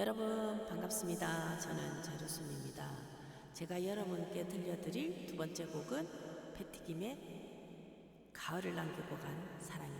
여러분 반갑습니다. 저는 제루순입니다. 제가 여러분께 들려드릴 두 번째 곡은 패티김의 가을을 남기고 간 사랑입니다.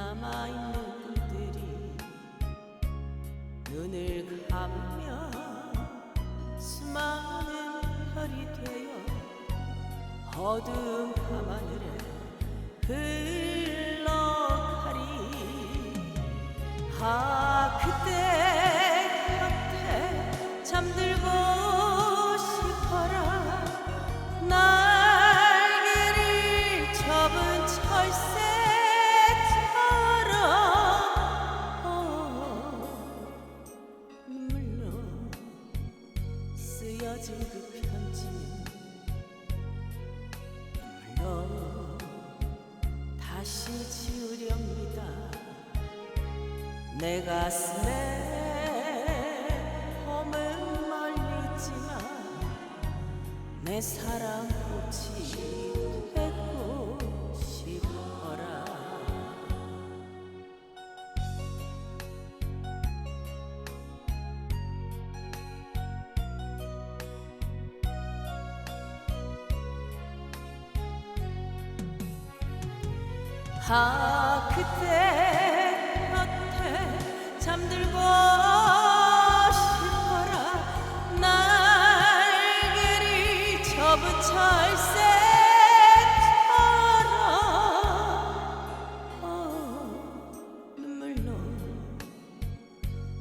남아있는 꿈들이 눈을 감으며 수많은 별이 되어 어두운 밤하늘에 흘러가리. 아 쓰여진 그 편지 다시 지우렵니다 내 가슴에 봄은 멀리 있지만 내 사랑 아 그때 곁에 잠들고 싶어라. 날개를 접은 철새처럼 어, 눈물로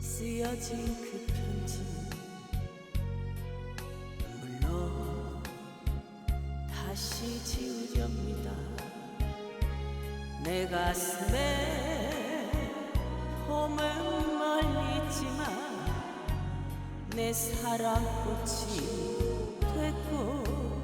쓰여진 그 편지. 눈물로 다시 지우렵니다 내 가슴에 봄은 멀리 있지만 내 사랑 꽃이 되고